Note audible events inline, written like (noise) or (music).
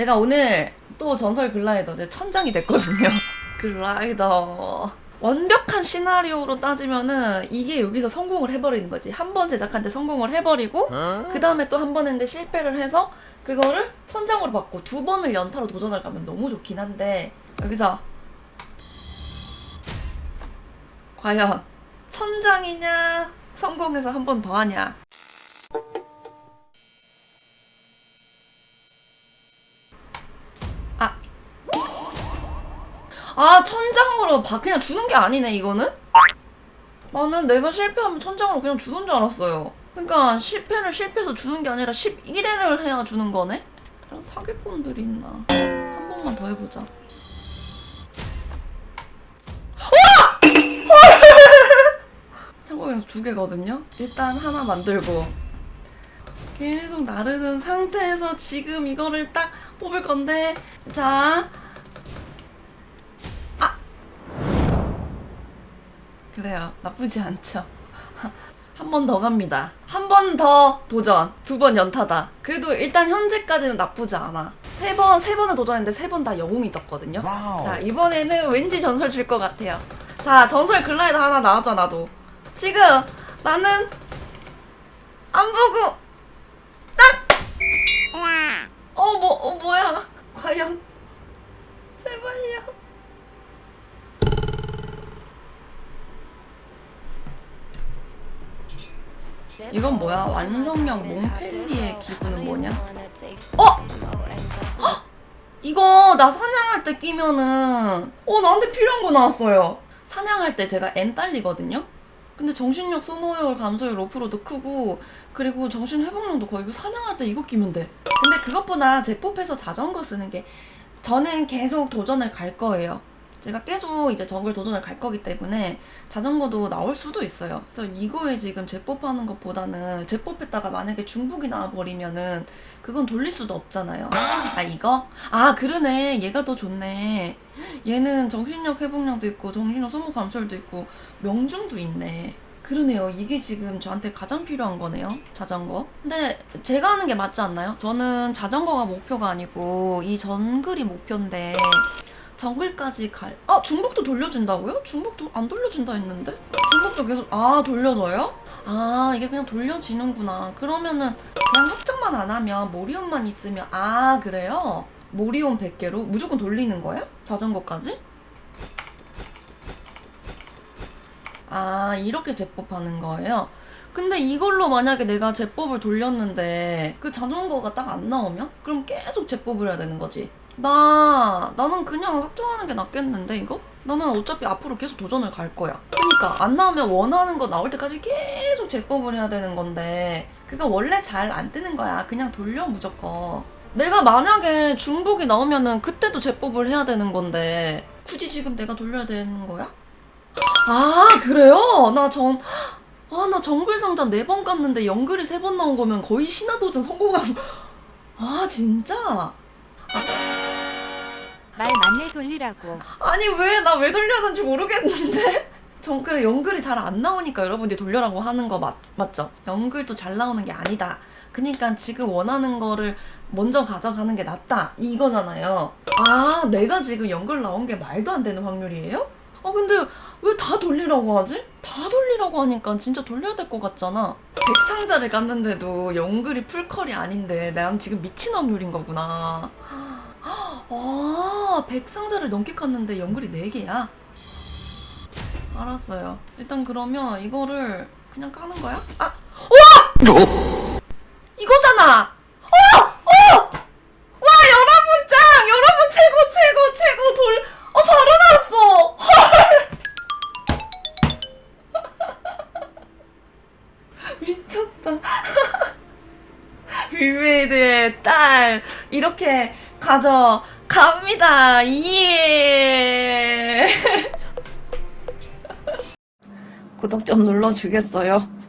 제가 오늘 또 전설 글라이더 이제 천장이 됐거든요. (laughs) 글라이더. 완벽한 시나리오로 따지면은 이게 여기서 성공을 해버리는 거지. 한 번 제작하는데 성공을 해버리고 그 다음에 또 한 번 했는데 실패를 해서 그거를 천장으로 받고 두 번을 연타로 도전을 가면 너무 좋긴 한데 여기서 과연 천장이냐 성공해서 한 번 더 하냐 아, 천장으로 바, 그냥 주는 게 아니네, 이거는? 나는 내가 실패하면 천장으로 그냥 주는 줄 알았어요. 그러니까 실패를 실패해서 주는 게 아니라 11회를 해야 주는 거네? 이런 사기꾼들이 있나. 한 번만 더 해보자. 참고해서 두 개거든요. 일단 하나 만들고 계속 나르는 상태에서 지금 이거를 딱 뽑을 건데 자. 그래요. 나쁘지 않죠. (laughs) 한 번 더 갑니다. 한 번 더 도전. 두 번 연타다. 그래도 일단 현재까지는 나쁘지 않아. 세 번, 세 번을 도전했는데 세 번 다 영웅이 떴거든요. 와우. 자, 이번에는 왠지 전설 줄 것 같아요. 자, 전설 글라이더 하나 나왔죠, 나도. 지금 나는 안 보고 딱! 어, 뭐, 어, 뭐야. 과연. 제발요. 이건 뭐야? 완성형 몽펠리의 기구는 뭐냐? 어! 헉! 이거 나 사냥할 때 끼면은 어 나한테 필요한 거 나왔어요. 사냥할 때 제가 N 딸리거든요. 근데 정신력 소모율 감소율 5%도 크고 그리고 정신 회복력도 거의 그 사냥할 때 이거 끼면 돼. 근데 그것보다 제법해서 자전거 쓰는 게 저는 계속 도전을 갈 거예요. 제가 계속 이제 정글 도전을 갈 거기 때문에 자전거도 나올 수도 있어요. 그래서 이거에 지금 제법하는 것보다는 제법했다가 만약에 중복이 나와버리면은 그건 돌릴 수도 없잖아요. 아 이거? 아 그러네. 얘가 더 좋네. 얘는 정신력 회복량도 있고 정신력 소모 감소율도 있고 명중도 있네. 그러네요. 이게 지금 저한테 가장 필요한 거네요. 자전거. 근데 제가 하는 게 맞지 않나요? 저는 자전거가 목표가 아니고 이 정글이 목표인데 정글까지 갈. 아 중복도 돌려준다고요? 중복도 안 돌려준다 했는데? 중복도 계속 아 돌려줘요? 아 이게 그냥 돌려지는구나. 그러면은 그냥 확정만 안 하면 모리온만 있으면 아 그래요? 모리온 100개로 무조건 돌리는 거야? 자전거까지? 아 이렇게 제법 하는 거예요? 근데 이걸로 만약에 내가 제법을 돌렸는데 그 자전거가 딱 안 나오면? 그럼 계속 제법을 해야 되는 거지. 나 나는 그냥 확정하는 게 낫겠는데 이거? 나는 어차피 앞으로 계속 도전을 갈 거야. 그러니까 안 나오면 원하는 거 나올 때까지 계속 제법을 해야 되는 건데 그거 원래 잘 안 뜨는 거야. 그냥 돌려 무조건. 내가 만약에 중복이 나오면은 그때도 제법을 해야 되는 건데 굳이 지금 내가 돌려야 되는 거야? 아 그래요? 나 정... 아 나 정글 상자 네번 갔는데 연글이 세 번 나온 거면 거의 신화도전 성공한 아 진짜? 말 맞네 돌리라고. 아니 왜 나 왜 돌려는지 모르겠는데 (laughs) 정 그래 연글이 잘 안 나오니까 여러분들이 돌려라고 하는 거 맞, 맞죠? 연글도 잘 나오는 게 아니다 그니까 지금 원하는 거를 먼저 가져가는 게 낫다 이거잖아요 아 내가 지금 연글 나온 게 말도 안 되는 확률이에요? 아 근데 왜 다 돌리라고 하지? 다 돌리라고 하니까 진짜 돌려야 될 것 같잖아 백상자를 갔는데도 연글이 풀컬이 아닌데 난 지금 미친 확률인 거구나 (gasps) 아, 백상자를 넘게 깠는데 연글이 4개야? 알았어요. 일단 그러면 이거를 그냥 까는 거야? 아! 우와! 이거잖아! 윌메이드의 딸 이렇게 가져갑니다. 예. (laughs) 구독 좀 눌러주겠어요?